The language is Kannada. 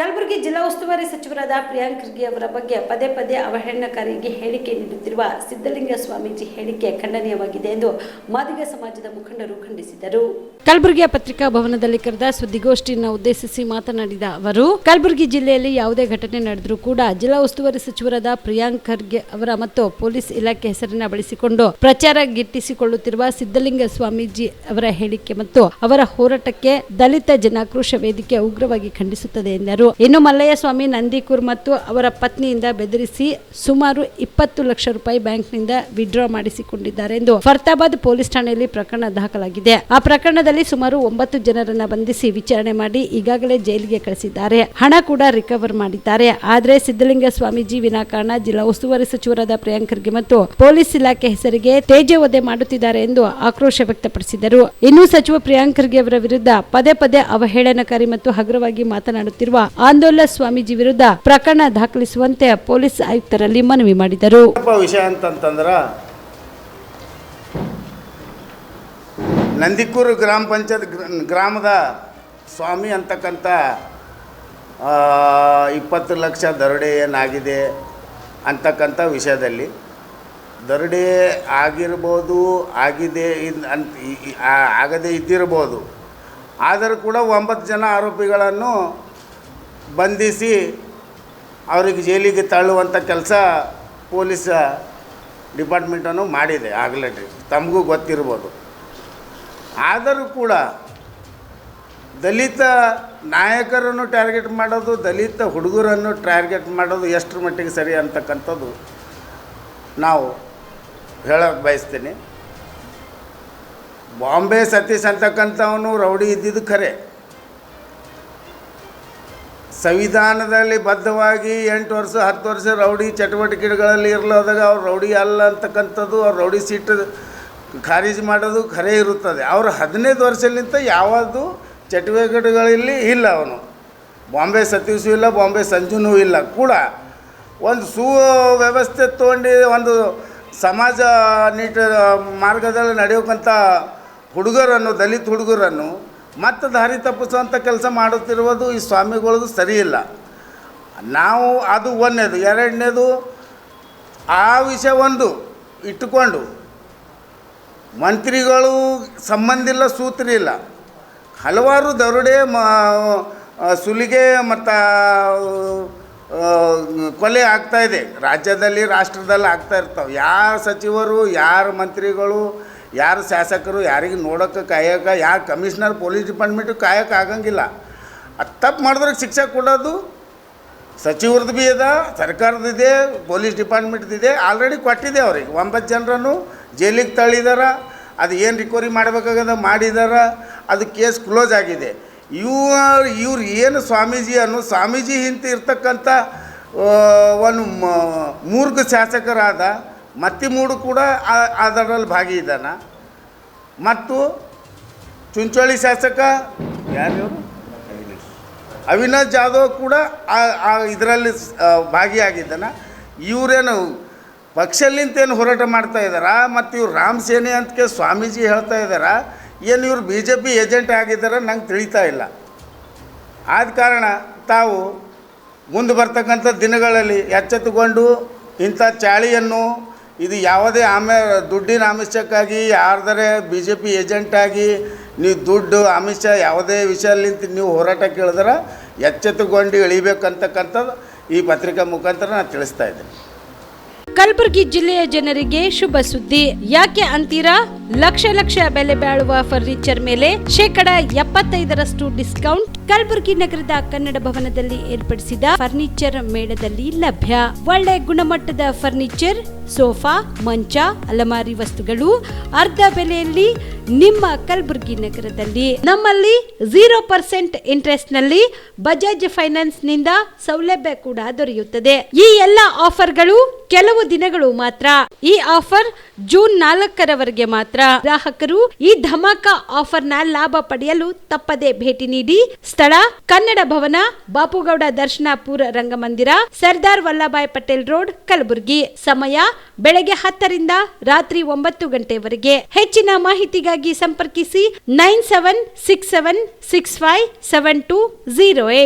ಕಲಬುರಗಿ ಜಿಲ್ಲಾ ಉಸ್ತುವಾರಿ ಸಚಿವರಾದ ಪ್ರಿಯಾಂಕ್ ಖರ್ಗೆ ಅವರ ಬಗ್ಗೆ ಪದೇ ಪದೇ ಅವಹೇಳನಕಾರಿಗೆ ಹೇಳಿಕೆ ನೀಡುತ್ತಿರುವ ಸಿದ್ದಲಿಂಗ ಸ್ವಾಮೀಜಿ ಹೇಳಿಕೆ ಖಂಡನೀಯವಾಗಿದೆ ಎಂದು ಮಾದಿಗ ಸಮಾಜದ ಮುಖಂಡರು ಖಂಡಿಸಿದರು. ಕಲಬುರಗಿಯ ಪತ್ರಿಕಾ ಭವನದಲ್ಲಿ ಕರೆದ ಸುದ್ದಿಗೋಷ್ಠಿಯನ್ನು ಉದ್ದೇಶಿಸಿ ಮಾತನಾಡಿದ ಅವರು, ಕಲಬುರಗಿ ಜಿಲ್ಲೆಯಲ್ಲಿ ಯಾವುದೇ ಘಟನೆ ನಡೆದರೂ ಕೂಡ ಜಿಲ್ಲಾ ಉಸ್ತುವಾರಿ ಸಚಿವರಾದ ಪ್ರಿಯಾಂಕ್ ಖರ್ಗೆ ಅವರ ಮತ್ತು ಪೊಲೀಸ್ ಇಲಾಖೆ ಹೆಸರನ್ನ ಬಳಸಿಕೊಂಡು ಪ್ರಚಾರ ಗಿಟ್ಟಿಸಿಕೊಳ್ಳುತ್ತಿರುವ ಸಿದ್ದಲಿಂಗ ಸ್ವಾಮೀಜಿ ಅವರ ಹೇಳಿಕೆ ಮತ್ತು ಅವರ ಹೋರಾಟಕ್ಕೆ ದಲಿತ ಜನಾಕ್ರೋಶ ವೇದಿಕೆ ಉಗ್ರವಾಗಿ ಖಂಡಿಸುತ್ತದೆ ಎಂದರು. ಇನ್ನು ಮಲ್ಲಯ್ಯ ಸ್ವಾಮಿ ನಂದಿಕೂರ್ ಮತ್ತು ಅವರ ಪತ್ನಿಯಿಂದ ಬೆದರಿಸಿ ಸುಮಾರು ಇಪ್ಪತ್ತು ಲಕ್ಷ ರೂಪಾಯಿ ಬ್ಯಾಂಕ್ನಿಂದ ವಿಡ್ರಾ ಮಾಡಿಸಿಕೊಂಡಿದ್ದಾರೆ ಎಂದು ಫರ್ತಾಬಾದ್ ಪೊಲೀಸ್ ಠಾಣೆಯಲ್ಲಿ ಪ್ರಕರಣ ದಾಖಲಾಗಿದೆ. ಆ ಪ್ರಕರಣದಲ್ಲಿ ಸುಮಾರು ಒಂಬತ್ತು ಜನರನ್ನ ಬಂಧಿಸಿ ವಿಚಾರಣೆ ಮಾಡಿ ಈಗಾಗಲೇ ಜೈಲಿಗೆ ಕಳಿಸಿದ್ದಾರೆ. ಹಣ ಕೂಡ ರಿಕವರ್ ಮಾಡಿದ್ದಾರೆ. ಆದರೆ ಸಿದ್ದಲಿಂಗ ಸ್ವಾಮೀಜಿ ವಿನಾಕಾರಣ, ಜಿಲ್ಲಾ ಉಸ್ತುವಾರಿ ಸಚಿವರಾದ ಪ್ರಿಯಾಂಕ್ ಖರ್ಗೆ ಮತ್ತು ಪೊಲೀಸ್ ಇಲಾಖೆ ಹೆಸರಿಗೆ ತೇಜವಧೆ ಮಾಡುತ್ತಿದ್ದಾರೆ ಎಂದು ಆಕ್ರೋಶ ವ್ಯಕ್ತಪಡಿಸಿದರು. ಇನ್ನು ಸಚಿವ ಪ್ರಿಯಾಂಕ್ ಖರ್ಗೆ ಅವರ ವಿರುದ್ಧ ಪದೇ ಪದೇ ಅವಹೇಳನಕಾರಿ ಮತ್ತು ಹಗುರವಾಗಿ ಮಾತನಾಡುತ್ತಿರುವ ಆಂದೋಲನ ಸ್ವಾಮೀಜಿ ವಿರುದ್ಧ ಪ್ರಕರಣ ದಾಖಲಿಸುವಂತೆ ಪೊಲೀಸ್ ಆಯುಕ್ತರಲ್ಲಿ ಮನವಿ ಮಾಡಿದರು. ವಿಷಯ ಅಂತಂತಂದ್ರೆ, ನಂದಿಕೂರು ಗ್ರಾಮ ಪಂಚಾಯತ್ ಗ್ರಾಮದ ಸ್ವಾಮಿ ಅಂತಕ್ಕಂಥ ಇಪ್ಪತ್ತು ಲಕ್ಷ ದರೋಡೆ ಏನಾಗಿದೆ ಅಂತಕ್ಕಂಥ ವಿಷಯದಲ್ಲಿ, ದರೋಡೆ ಆಗಿರ್ಬೋದು, ಆಗಿದೆ ಅಂತ ಆಗದೇ ಇದ್ದಿರ್ಬೋದು. ಆದರೂ ಕೂಡ ಒಂಬತ್ತು ಜನ ಆರೋಪಿಗಳನ್ನು ಬಂಧಿಸಿ ಅವರಿಗೆ ಜೈಲಿಗೆ ತಳ್ಳುವಂಥ ಕೆಲಸ ಪೊಲೀಸ್ ಡಿಪಾರ್ಟ್ಮೆಂಟನ್ನು ಮಾಡಿದೆ ಆಗಲೇ. ತಮಗೂ ಗೊತ್ತಿರ್ಬೋದು. ಆದರೂ ಕೂಡ ದಲಿತ ನಾಯಕರನ್ನು ಟಾರ್ಗೆಟ್ ಮಾಡೋದು, ದಲಿತ ಹುಡುಗರನ್ನು ಟಾರ್ಗೆಟ್ ಮಾಡೋದು ಎಷ್ಟರ ಮಟ್ಟಿಗೆ ಸರಿ ಅಂತಕ್ಕಂಥದ್ದು ನಾವು ಹೇಳಕ್ಕೆ ಬಯಸ್ತೀನಿ. ಬಾಂಬೆ ಸತೀಶ್ ಅಂತಕ್ಕಂಥವನು ರೌಡಿ ಇದ್ದಿದ್ದು ಖರೆ. ಸಂವಿಧಾನದಲ್ಲಿ ಬದ್ಧವಾಗಿ ಎಂಟು ವರ್ಷ, ಹತ್ತು ವರ್ಷ ರೌಡಿ ಚಟುವಟಿಕೆಗಳಲ್ಲಿ ಇರಲಾದಾಗ ಅವ್ರು ರೌಡಿ ಅಲ್ಲ ಅಂತಕ್ಕಂಥದ್ದು, ಅವ್ರು ರೌಡಿ ಸೀಟ್ ಖಾರಿಜ್ ಮಾಡೋದು ಖರೆ ಇರುತ್ತದೆ. ಅವರು ಹದಿನೈದು ವರ್ಷಲಿಂತ ಯಾವುದು ಚಟುವಟಿಕೆಗಳಲ್ಲಿ ಇಲ್ಲ ಅವನು. ಬಾಂಬೆ ಸತೀಶು ಇಲ್ಲ, ಬಾಂಬೆ ಸಂಜುನೂ ಇಲ್ಲ ಕೂಡ. ಒಂದು ಸುವ್ಯವಸ್ಥೆ ತೊಗೊಂಡು ಒಂದು ಸಮಾಜ ನೀಟ ಮಾರ್ಗದಲ್ಲಿ ನಡೆಯೋಕ್ಕಂಥ ಹುಡುಗರನ್ನು, ದಲಿತ ಹುಡುಗರನ್ನು ಮತ್ತೆ ದಾರಿ ತಪ್ಪಿಸುವಂಥ ಕೆಲಸ ಮಾಡುತ್ತಿರುವುದು ಈ ಸ್ವಾಮಿಗಳದು ಸರಿಯಿಲ್ಲ. ನಾವು ಅದು ಒಂದನೇದು. ಎರಡನೇದು ಆ ವಿಷಯ ಒಂದು ಇಟ್ಟುಕೊಂಡು ಮಂತ್ರಿಗಳು ಸಂಬಂಧ ಇಲ್ಲ, ಸೂತ್ರ ಇಲ್ಲ. ಹಲವಾರು ದರುಡೆ, ಮ ಸುಲಿಗೆ ಮತ್ತು ಕೊಲೆ ಆಗ್ತಾ ಇದೆ. ರಾಜ್ಯದಲ್ಲಿ, ರಾಷ್ಟ್ರದಲ್ಲಿ ಆಗ್ತಾ ಇರ್ತಾವೆ. ಯಾರ ಸಚಿವರು, ಯಾರ ಮಂತ್ರಿಗಳು ಯಾರು ಶಾಸಕರು, ಯಾರಿಗೆ ನೋಡೋಕೆ ಕಾಯೋಕೆ, ಯಾರು ಕಮಿಷನರ್, ಪೊಲೀಸ್ ಡಿಪಾರ್ಟ್ಮೆಂಟು ಕಾಯೋಕೆ ಆಗಂಗಿಲ್ಲ. ಅದು ತಪ್ಪು ಮಾಡಿದ್ರೆ ಶಿಕ್ಷೆ ಕೊಡೋದು ಸಚಿವರದ್ದು ಭೀ ಅದ, ಸರ್ಕಾರದ ಇದೆ, ಪೊಲೀಸ್ ಡಿಪಾರ್ಟ್ಮೆಂಟ್ದಿದೆ ಆಲ್ರೆಡಿ ಕೊಟ್ಟಿದೆ ಅವ್ರಿಗೆ. ಒಂಬತ್ತು ಜನರನ್ನು ಜೈಲಿಗೆ ತಳ್ಳಿದಾರ, ಅದು ಏನು ರಿಕವರಿ ಮಾಡಬೇಕಾಗದ ಮಾಡಿದಾರ, ಅದು ಕೇಸ್ ಕ್ಲೋಸ್ ಆಗಿದೆ. ಇವರು, ಇವ್ರು ಏನು ಸ್ವಾಮೀಜಿ ಅನ್ನೋ, ಸ್ವಾಮೀಜಿ ಹಿಂತ ಇರ್ತಕ್ಕಂಥ ಒಂದು ಮೂರ್ಖ ಶಾಸಕರಾದ ಮತ್ತಿಮೂಡು ಕೂಡ ಆ- ಅದರಲ್ಲಿ ಇದ್ದಾನೆ ಮತ್ತು ಚುಂಚೋಳಿ ಶಾಸಕ ಯಾರು? ಅವಿನಾಶ್ ಜಾಧವ್ ಕೂಡ ಆ ಇದರಲ್ಲಿ ಭಾಗಿಯಾಗಿದ್ದಾನ. ಇವರೇನು ಪಕ್ಷಲಿಂತ ಏನು ಹೋರಾಟ ಮಾಡ್ತಾ ಇದ್ದಾರಾ? ಮತ್ತು ಇವ್ರು ರಾಮ್ ಸೇನೆ ಅಂತಕ್ಕೆ ಸ್ವಾಮೀಜಿ ಹೇಳ್ತಾ ಇದ್ದಾರಾ? ಏನು ಇವರು ಬಿ ಜೆ ಪಿ ಏಜೆಂಟ್ ಆಗಿದ್ದಾರ ನಂಗೆ ತಿಳಿತಾ ಇಲ್ಲ. ಆದ ಕಾರಣ ತಾವು ಮುಂದೆ ಬರ್ತಕ್ಕಂಥ ದಿನಗಳಲ್ಲಿ ಎಚ್ಚೆತ್ತುಕೊಂಡು ಇಂಥ ಚಾಳಿಯನ್ನು ಇದು ಯಾವುದೇ ಆಮೇಲೆ ದುಡ್ಡಿನ ಆಮಿಷಕ್ಕಾಗಿ, ಯಾರ್ದರೆ ಬಿ ಜೆ ಪಿ ಏಜೆಂಟಾಗಿ ನೀವು ದುಡ್ಡು, ಆಮಿಷ ಯಾವುದೇ ವಿಷಯಲಿಂತ ನೀವು ಹೋರಾಟ ಕೇಳಿದ್ರೆ ಎಚ್ಚೆತ್ತುಕೊಂಡು ಇಳಿಬೇಕಂತಕ್ಕಂಥದ್ದು ಈ ಪತ್ರಿಕಾ ಮುಖಾಂತರ ನಾನು ತಿಳಿಸ್ತಾ ಇದ್ದೀನಿ. ಕಲಬುರಗಿ ಜಿಲ್ಲೆಯ ಜನರಿಗೆ ಶುಭ ಸುದ್ದಿ. ಯಾಕೆ ಅಂತೀರಾ? ಲಕ್ಷ ಲಕ್ಷ ಬೆಲೆ ಬಾಳುವ ಫರ್ನಿಚರ್ ಮೇಲೆ ಶೇಕಡ ಎಪ್ಪತ್ತೈದರಷ್ಟು ಡಿಸ್ಕೌಂಟ್ ಕಲಬುರಗಿ ನಗರದ ಕನ್ನಡ ಭವನದಲ್ಲಿ ಏರ್ಪಡಿಸಿದ ಫರ್ನಿಚರ್ ಮೇಳದಲ್ಲಿ ಲಭ್ಯ. ಒಳ್ಳೆ ಗುಣಮಟ್ಟದ ಫರ್ನಿಚರ್ ಸೋಫಾ, ಮಂಚ, ಅಲಮಾರಿ ವಸ್ತುಗಳು, ಅರ್ಧ ಬೆಲೆಯಲ್ಲಿ ನಿಮ್ಮ ಕಲಬುರಗಿ ನಗರದಲ್ಲಿ. ನಮ್ಮಲ್ಲಿ ಝೀರೋ ಪರ್ಸೆಂಟ್ ಇಂಟ್ರೆಸ್ಟ್ನಲ್ಲಿ ಬಜಾಜ್ ಫೈನಾನ್ಸ್ನಿಂದ ಸೌಲಭ್ಯ ಕೂಡ ದೊರೆಯುತ್ತದೆ. ಈ ಎಲ್ಲ ಆಫರ್ಗಳು ಕೆಲವು ದಿನಗಳು ಮಾತ್ರ. ಈ ಆಫರ್ ಜೂನ್ ನಾಲ್ಕರವರೆಗೆ ಮಾತ್ರ. ಗ್ರಾಹಕರು ಈ ಧಮಾಕ ಆಫರ್ನ ಲಾಭ ಪಡೆಯಲು ತಪ್ಪದೆ ಭೇಟಿ ನೀಡಿ ಸ್ಥಳ, ಕನ್ನಡ ಭವನ, ಬಾಪುಗೌಡ ದರ್ಶನಾಪುರ ರಂಗಮಂದಿರ, ಸರ್ದಾರ್ ವಲ್ಲಭಾಯ್ ಪಟೇಲ್ ರೋಡ್, ಕಲಬುರಗಿ. ಸಮಯ ಬೆಳಗ್ಗೆ ಹತ್ತರಿಂದ ರಾತ್ರಿ ಒಂಬತ್ತು ಗಂಟೆವರೆಗೆ. ಹೆಚ್ಚಿನ ಮಾಹಿತಿಗಾಗಿ ಸಂಪರ್ಕಿಸಿ nine seven six seven six five seven two zero eight.